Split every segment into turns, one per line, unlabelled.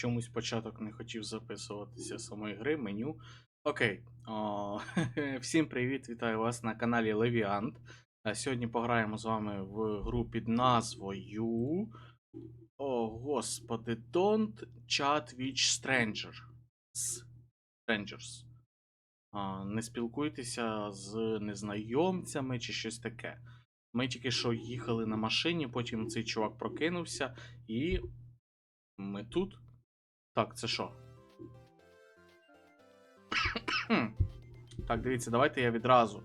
Чомусь початок не хотів записуватися самої гри, меню. Окей. О, всім привіт, вітаю вас на каналі Leviant. Сьогодні пограємо з вами в гру під назвою. О, господи, Don't Chat with Stranger. Strangers. А, не спілкуйтеся з незнайомцями чи щось таке. Ми тільки що їхали на машині, потім цей чувак прокинувся, і ми тут. Так, це що? так, дивіться, давайте я відразу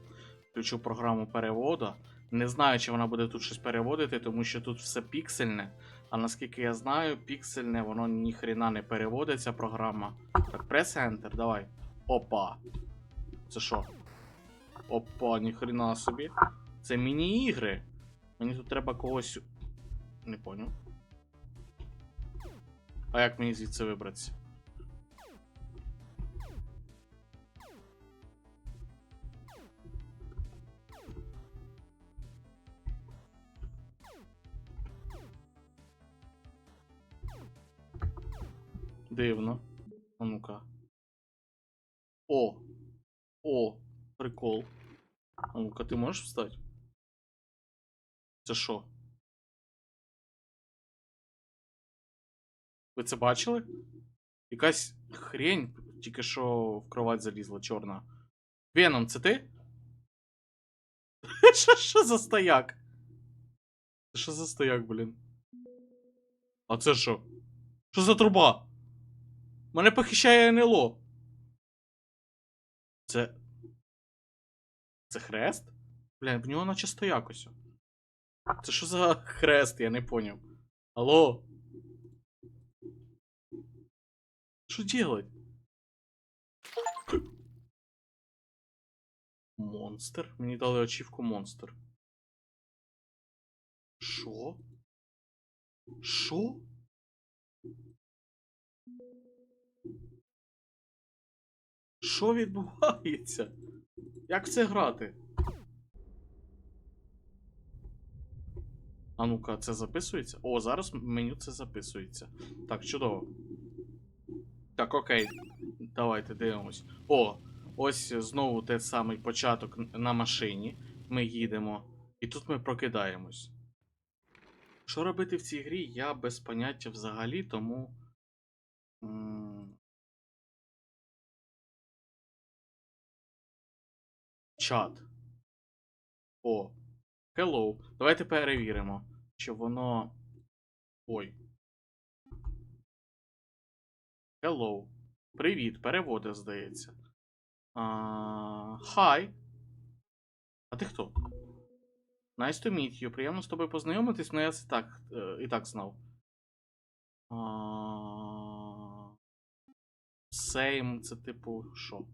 включу програму переводу. Не знаю, чи вона буде тут щось переводити, тому що тут все піксельне. А наскільки я знаю, піксельне, воно ніхрена не переводиться програма. Так, прес Enter, давай. Опа. Це що? Опа, ніхрена собі. Це міні-ігри. Мені тут треба когось. Не поняв. А як мені звідси вибратися? Дивно. А ну-ка. О! О! Прикол. А ну-ка, ти можеш встати? Це що? Ви це бачили? Якась хрень тільки що в кровать залізла, чорна. Веном, це ти? Що, що за стояк? Що за стояк, блін? А це що? Що за труба? Мене похищає НЛО. Це. Це хрест? Блін, в нього наче стояк ось. Це що за хрест, я не поняв. Алло? Что делать? Монстр? Мені дали ачівку монстр. Що? Що? Що відбувається? Як це грати? А ну-ка, це записується? О, зараз меню це записується. Так, чудово. Так, окей. Давайте дивимось. О, ось знову той самий початок на машині. Ми їдемо. І тут ми прокидаємось. Що робити в цій грі, я без поняття взагалі, тому. Чат. О. Hello. Давайте перевіримо, чи воно. Ой. Hello. Привіт, переводи, здається. А, Hi. А ти хто? Nice to meet you. Приємно з тобою познайомитись, але я це так, е, і так знав. А, Same, це типу, що?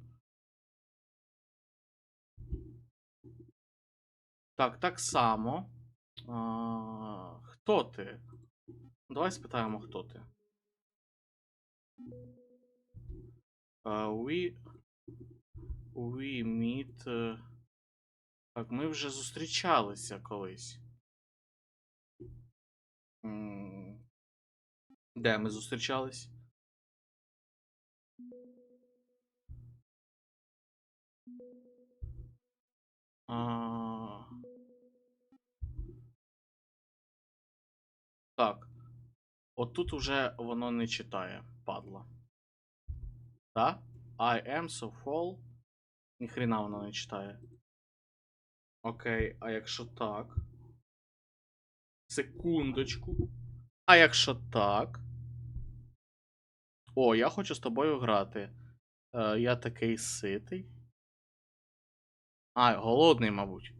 Так, так само. А, Хто ти? Давай спитаємо, хто ти. Uh, we... We meet... е, Так, ми вже зустрічалися колись. Де ми зустрічались? А... Так. Отут уже воно не читає, падла. Да? I am so full. Ніхрена воно не читає. Окей, а якщо так. Секундочку. А якщо так. О, я хочу з тобою грати. Е, я такий ситий. А, голодний, мабуть.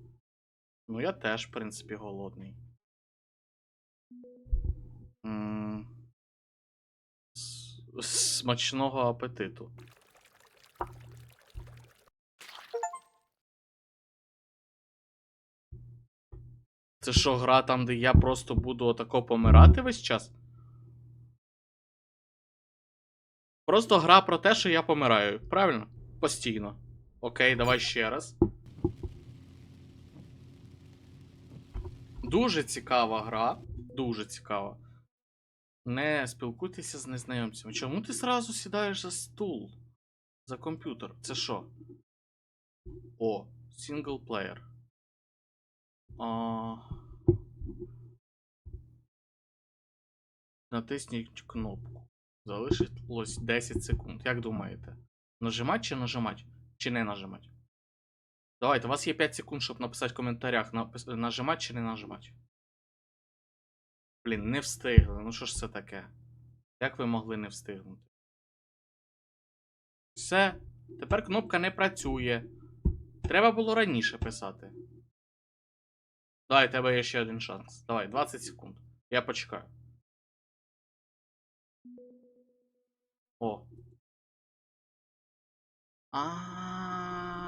Ну, я теж, в принципі, голодний. М, с- Смачного апетиту. Це що, гра там, де я просто буду отако помирати весь час? Просто гра про те, що я помираю, правильно? Постійно. Окей, давай ще раз. Дуже цікава гра. Дуже цікава. Не спілкуйтеся з незнайомцями. Чому ти зразу сідаєш за стул? За комп'ютер? Це що? О, синглплеєр. А... Натисніть кнопку. Залишилось 10 секунд. Як думаєте? Нажимать чи нажимать? Чи не нажимать? Давайте, у вас є 5 секунд, щоб написати в коментарях, нажимать чи не нажимать. Блін, не встигли. Ну що ж це таке? Як ви могли не встигнути? Все. Тепер кнопка не працює. Треба було раніше писати. Давай, тебе є ще один шанс. Давай, 20 секунд. Я почекаю. О. А.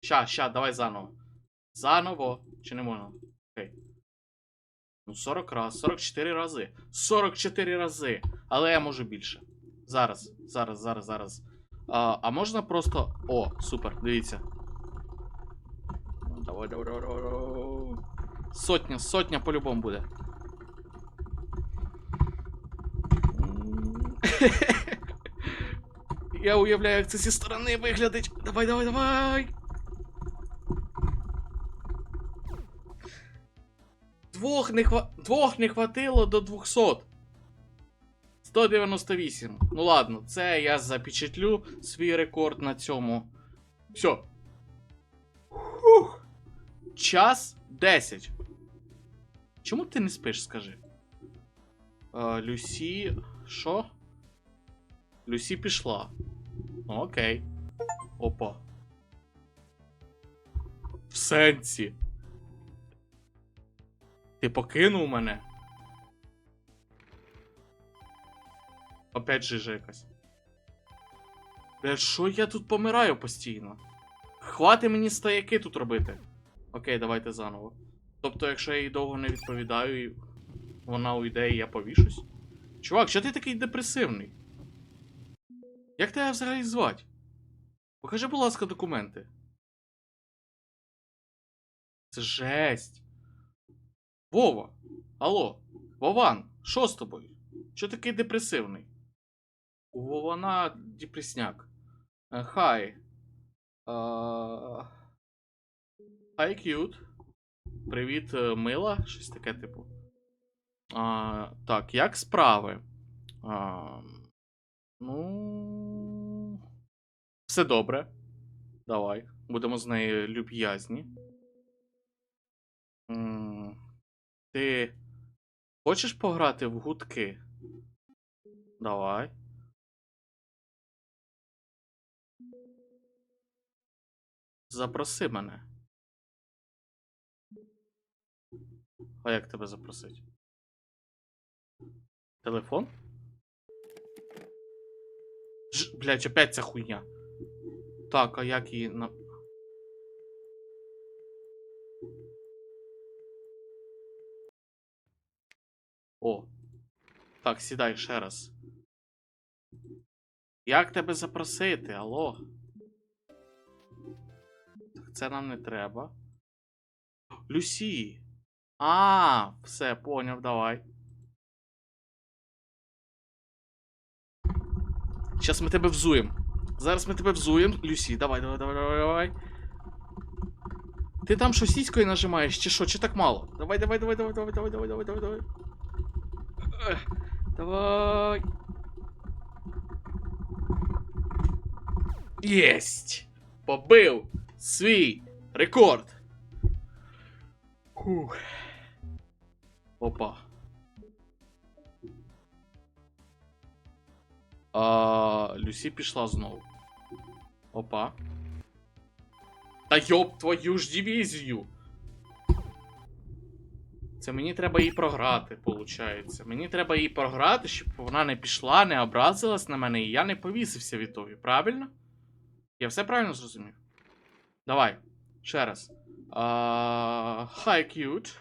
Ща, ща, давай заново. Заново. Чи не можна? Ну, 40 раз, 44 рази. 44 рази. Але я можу більше. Зараз, зараз, зараз, зараз. А, а можна просто. О, супер, дивіться. Давай, давай, давай, давай. Сотня, сотня по-любому буде. Я уявляю, як це зі сторони виглядить. Давай, давай, давай. Двох не, хва... Двох не хватило до 200. 198. Ну ладно, це я запечатлю свій рекорд на цьому. Все. Фух. Час 10. Чому ти не спиш, скажи? А, Люсі. Що? Люсі пішла. Ну, окей. Опа. В сенсі. Ти покинув мене? Опять жижа якась. Бля, що я тут помираю постійно? Хвати мені стояки тут робити. Окей, давайте заново. Тобто, якщо я їй довго не відповідаю, і вона уйде і я повішусь. Чувак, що ти такий депресивний? Як тебе взагалі звати? Покажи, будь ласка, документи. Це жесть. Вова. Алло. Вован, що з тобою? Що такий депресивний? У Вована депресняк. Е, Хай. Хай к'ют. Привіт, е, мила. Щось таке, типу. А, так, як справи? А, ну. Все добре. Давай. Будемо з нею люб'язні. Ти хочеш пограти в гудки? Давай. Запроси мене. А як тебе запросить? Телефон? Ж, блядь, опять ця хуйня. Так, а як її на. О. Так, сідай ще раз. Як тебе запросити, алло? Так це нам не треба. Люсі. А, все, поняв, давай. Зараз ми тебе взуємо. Зараз ми тебе взуємо, Люсі. Давай, давай, давай, давай, давай. Ти там що сіською нажимаєш, чи що, чи так мало? Давай, давай, давай, давай, давай, давай, давай, давай, давай, давай. Ех, Давай. Єсть! Побив свій рекорд. Фух. Опа. А, Люсі пішла знову. Опа. Та йоп твою ж дивізію. Це мені треба її програти, виходить. Мені треба її програти, щоб вона не пішла, не образилась на мене, і я не повісився від того, правильно? Я все правильно зрозумів? Давай, ще раз. А, Hi, cute.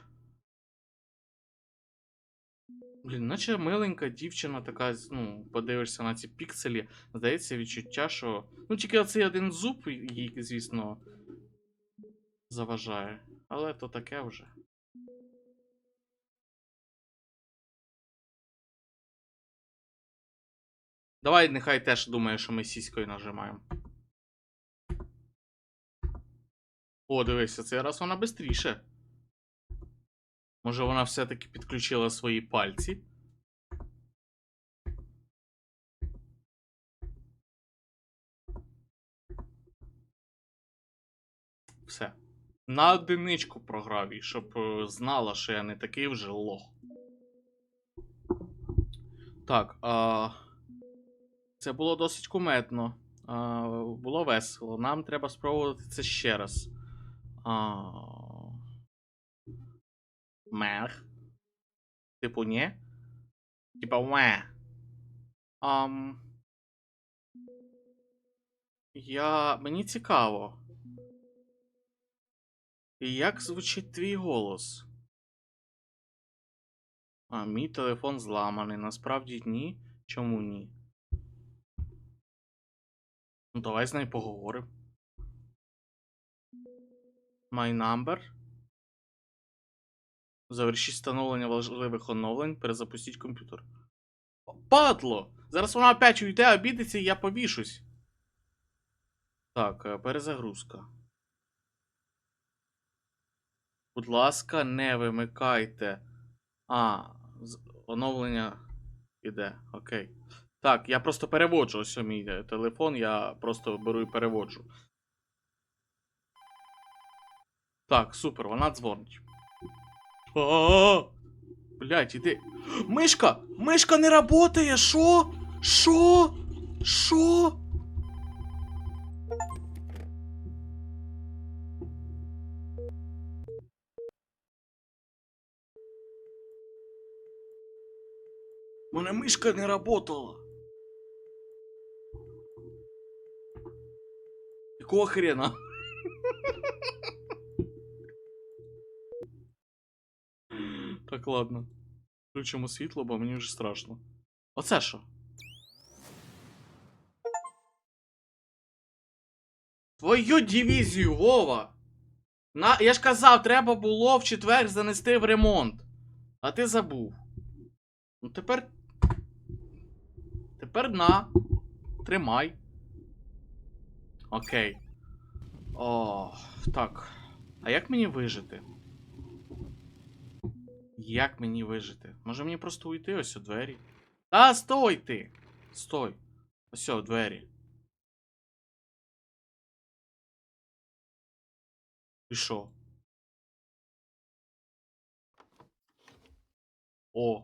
Блін, наче миленька дівчина така, ну, подивишся на ці пікселі. Здається, відчуття, що. Ну, тільки оцей один зуб їй, звісно, заважає. Але то таке вже. Давай, нехай теж думає, що ми сіською нажимаємо. О, дивися, цей раз вона швидше. Може вона все-таки підключила свої пальці. Все. На одиничку програв їй, щоб е, знала, що я не такий вже лох. Так, а... це було досить куметно. А... Було весело. Нам треба спробувати це ще раз. А... Мех. Типу, ні? Типа ме. Ам... Я. Мені цікаво. Як звучить твій голос? А, мій телефон зламаний. Насправді ні. Чому ні? Ну, давай з нею поговоримо. My number. Завершіть встановлення важливих оновлень. Перезапустіть комп'ютер. Падло! Зараз вона опять уйде, обідеться і я повішусь. Так, е, перезагрузка. Будь ласка, не вимикайте. А, оновлення іде. Окей. Так, я просто переводжу ось мій е, телефон, я просто беру і переводжу. Так, супер, вона дзвонить. Блять, іди. Мишка! Мишка не работає! Шо? Шо? Шо? У мене мишка не работала. Якого хрена? Так, ладно. Включимо світло, бо мені вже страшно. Оце що? Твою дивізію, Вова! На... Я ж казав, треба було в четвер занести в ремонт. А ти забув. Ну тепер. Тепер на. Тримай. Окей. О, так. А як мені вижити? Як мені вижити? Може мені просто уйти ось у двері? А, стой ти! Стой. Ось у двері. І що? О.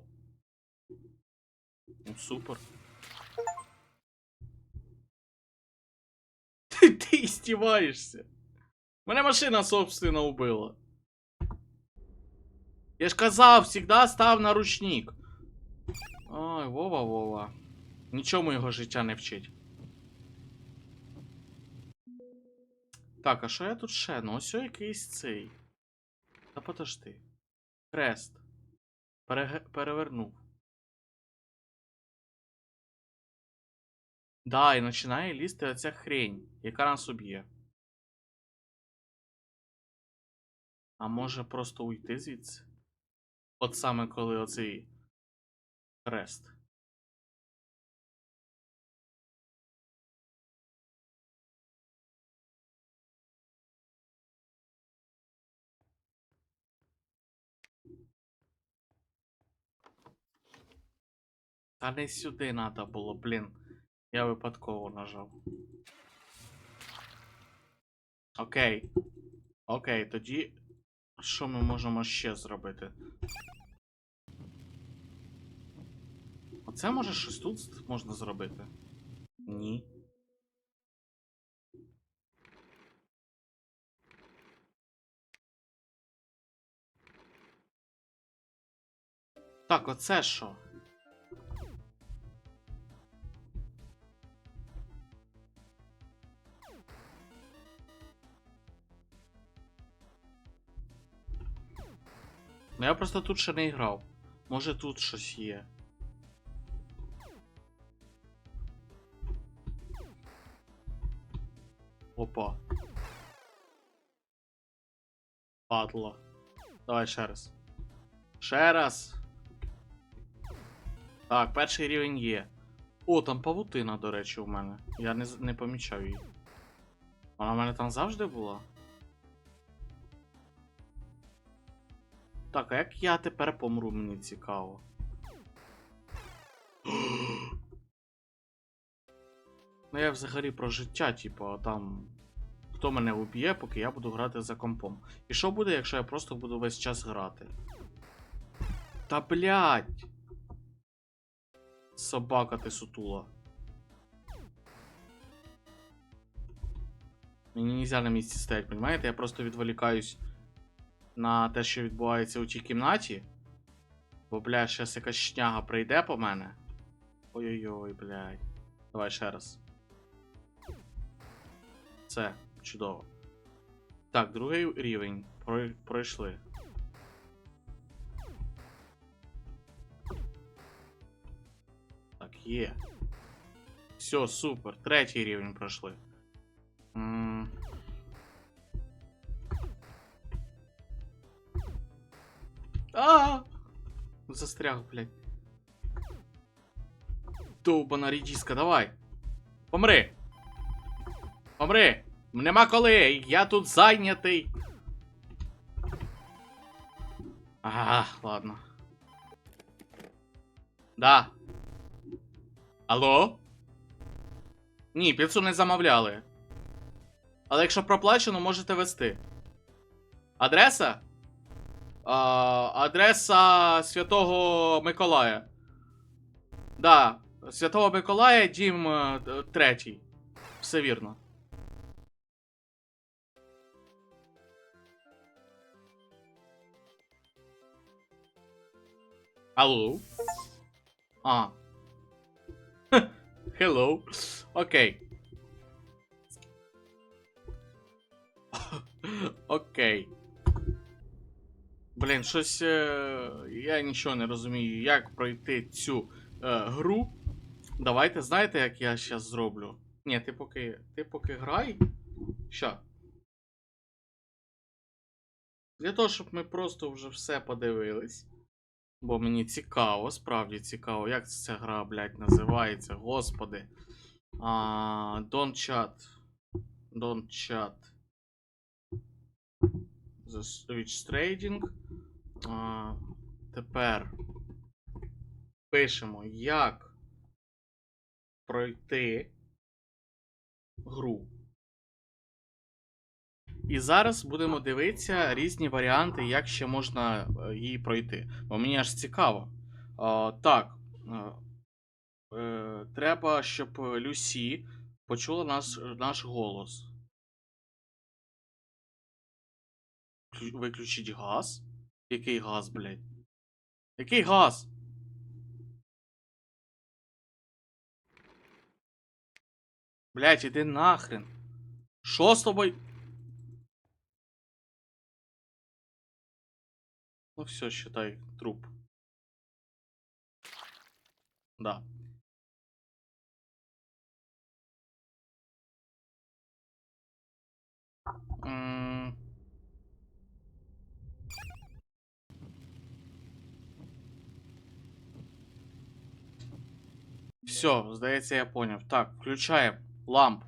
Ну, супер. Ти, ти істіваєшся. Мене машина собственно убила. Я ж казав, всегда став на ручник. Ой, Вова, Вова. Нічому його життя не вчить. Так, а що я тут ще? Ну ось якийсь цей. Та подожди. Хрест. Переге... Перевернув. Да, і починає лізти оця хрень, яка нас уб'є. А може просто уйти звідси? От саме коли оцей хрест. Та не сюди треба було, блін. Я випадково нажав. Окей. Окей, тоді. Що ми можемо ще зробити? Оце може щось тут можна зробити? Ні. Так, оце що? Ну я просто тут ще не грав. Може тут щось є. Опа. Падло. Давай ще раз. Ще раз. Так, перший рівень є. О, там павутина, до речі, у мене. Я не, не помічав її. Вона в мене там завжди була. Так, а як я тепер помру, мені цікаво. ну я взагалі про життя, типу, там. Хто мене уб'є, поки я буду грати за компом. І що буде, якщо я просто буду весь час грати? Та блядь! Собака ти сутула. Мені нельзя на місці стоять, понимаєте? Я просто відволікаюсь на те, що відбувається у тій кімнаті. Бо, бля, щас якась шняга прийде по мене. Ой-ой-ой, блядь. Давай ще раз. Це, чудово. Так, другий рівень. Прой- Пройшли. Так, є. Все, супер. Третій рівень пройшли. М. А! Застряг, блядь. Довбана рідіска, давай. Помри. Помри. Нема коли. Я тут зайнятий. Ага, ладно. Да. Алло? Ні, піцу не замовляли. Але якщо проплачено, можете вести. Адреса? А, адреса Святого Миколая. Да, Святого Миколая, дім е, третій. Все вірно. Алло? А. Hello. Окей. Окей. Блін, щось. Е, я нічого не розумію, як пройти цю е, гру. Давайте, знаєте, як я зараз зроблю? Ні, ти поки. Ти поки грай. Ща. Для того, щоб ми просто вже все подивились. Бо мені цікаво, справді цікаво, як ця гра, блядь, називається, господи. А, don't chat. Don't chat. The Switch Trading. А, тепер пишемо, як пройти гру. І зараз будемо дивитися різні варіанти, як ще можна е, її пройти. Бо мені аж цікаво. А, так. е, е, треба, щоб Люсі почула наш, наш голос. Клю- Виключіть газ? Який газ, блядь? Який газ? Блядь, іди нахрен. Що з тобою? Ну все, считай, труп. Да. М. Все, здається, я поняв. Так, включаємо ламп.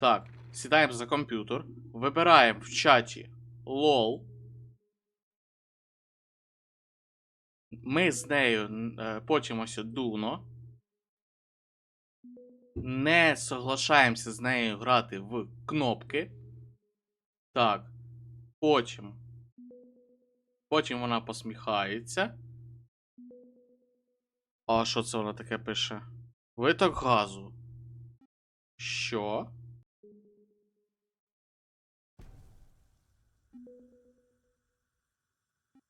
Так, сідаємо за комп'ютер, вибираємо в чаті LOL. Ми з нею е, потім Дуно. Не соглашаємося з нею грати в кнопки. Так. Потім. Потім вона посміхається. А що це вона таке пише? Виток газу. Що?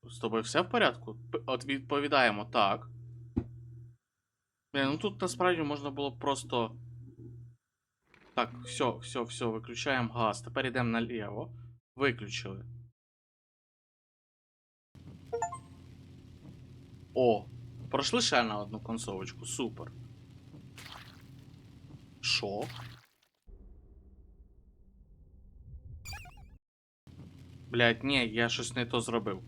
З тобою все в порядку? От відповідаємо так. Блін, ну тут насправді можна було просто. Так, все, все, все, виключаємо газ. Тепер йдемо наліво. Виключили. О! Пройшли ще на одну концовочку. Супер. Що? Блять, ні, я щось не то зробив.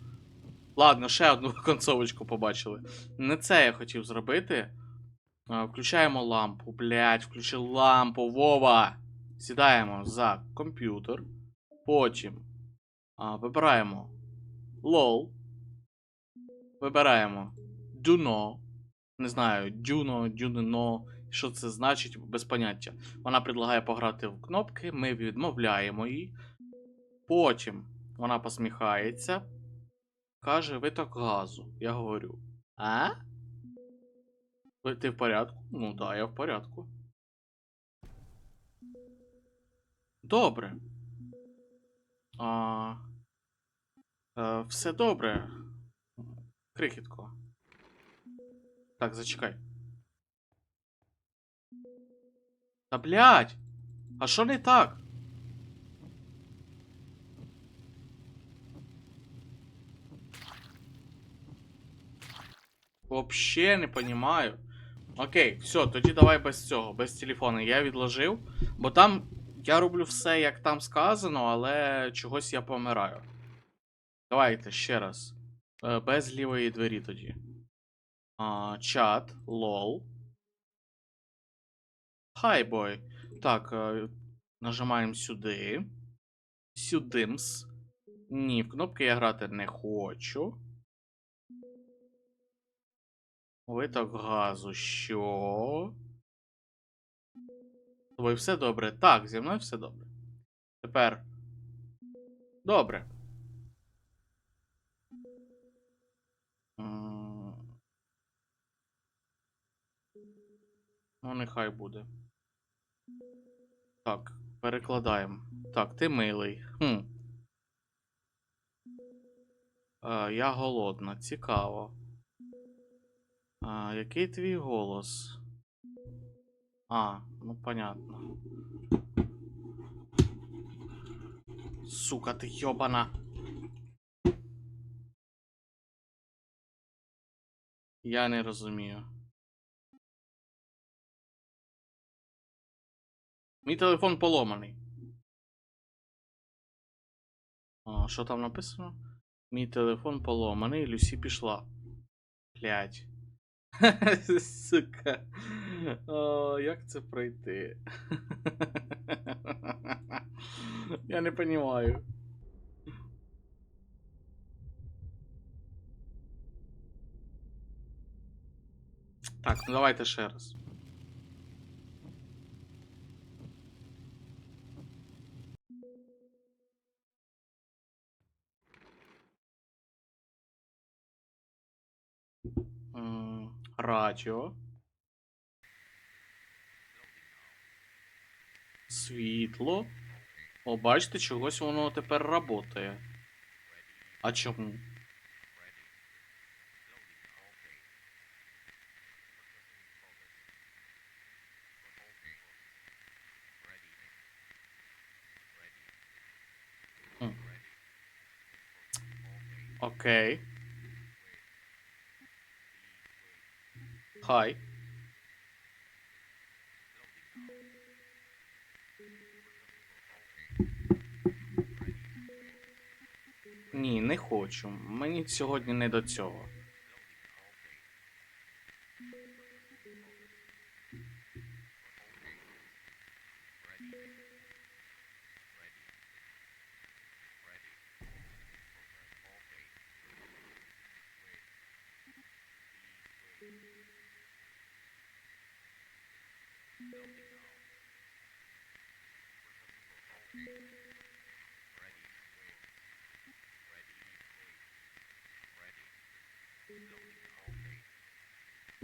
Ладно, ще одну концовочку побачили. Не це я хотів зробити. Включаємо лампу. Блять, включи лампу, Вова. Сідаємо за комп'ютер. Потім а, вибираємо LOL. Вибираємо Duno. Не знаю, Duno, Duno, що це значить, без поняття. Вона предлагає пограти в кнопки, ми відмовляємо її. Потім вона посміхається. Каже, виток газу. Я говорю. А? Ти в порядку? Ну да, я в порядку. Добре. А, е, все добре. Крихітко. Так, зачекай. Та блядь! А що не так? Вообще не понимаю. Окей, все, тоді давай без цього, без телефону. Я відложив, бо там я роблю все, як там сказано, але чогось я помираю. Давайте ще раз. Е, Без лівої двері тоді. Чат, лол. Хай бой. Так, е, нажимаємо сюди. Сюдимс. Ні, в кнопки я грати не хочу. Виток газу. Що? Тобою все добре? Так, зі мною все добре. Тепер. Добре. Ну, нехай буде. Так, перекладаємо. Так, ти милий. Хм. Е, я голодна, цікаво. А, який твій голос? А, ну понятно. Сука, ти йобана. Я не розумію. Мій телефон поломаний. А, що там написано? Мій телефон поломаний, Люсі пішла. Блять. Сука. О, як це пройти? Я не понимаю. Так, ну давайте ще раз. М, Радіо. Світло. О, бачите, чогось воно тепер работає. А чому? Окей. Хай. Ні, не хочу. Мені сьогодні не до цього.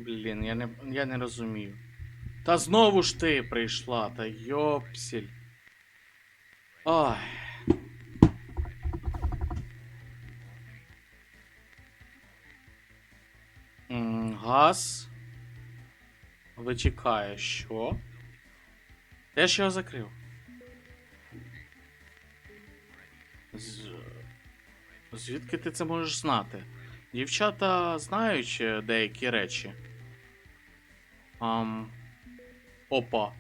Блін, я не, я не розумію. Та знову ж ти прийшла, та йопсіль. М, Газ. Вичекає, що? Я ж його закрив. З... Звідки ти це можеш знати? Дівчата знають е, деякі речі. Ам. Опа.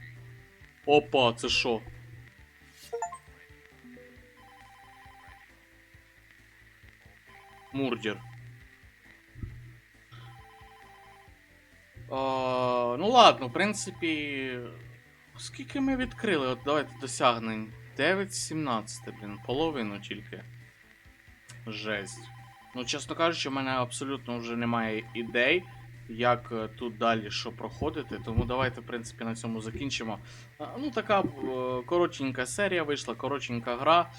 Опа, це що? Мурдір. О, ну ладно, в принципі. Скільки ми відкрили? От давайте досягнень. 9.17, блін, половину тільки. Жесть. Ну, чесно кажучи, в мене абсолютно вже немає ідей як е, тут далі що проходити. Тому давайте, в принципі, на цьому закінчимо. Ну, така е, коротенька серія вийшла, коротенька гра.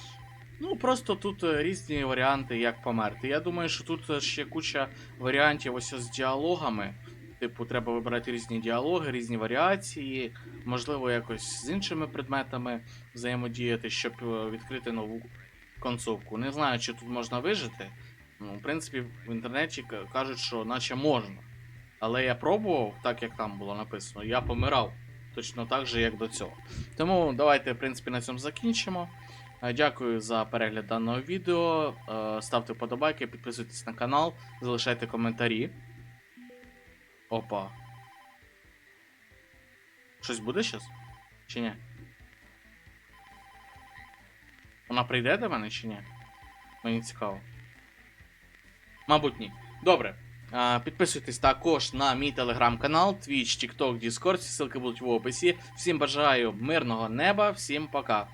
Ну, просто тут е, різні варіанти, як померти. Я думаю, що тут ще куча варіантів ось з діалогами. Типу, треба вибирати різні діалоги, різні варіації, можливо, якось з іншими предметами взаємодіяти, щоб відкрити нову концовку. Не знаю, чи тут можна вижити. Ну, в принципі, в інтернеті кажуть, що наче можна. Але я пробував, так як там було написано, я помирав точно так же, як до цього. Тому давайте, в принципі, на цьому закінчимо. Е, Дякую за перегляд даного відео. Е, Ставте вподобайки, підписуйтесь на канал, залишайте коментарі. Опа. Щось буде зараз? Чи ні? Вона прийде до мене чи ні? Мені цікаво. Мабуть, ні. Добре. Підписуйтесь також на мій телеграм-канал, Twitch, TikTok, Discord, всі ссылки будуть в описі. Всім бажаю мирного неба, всім пока.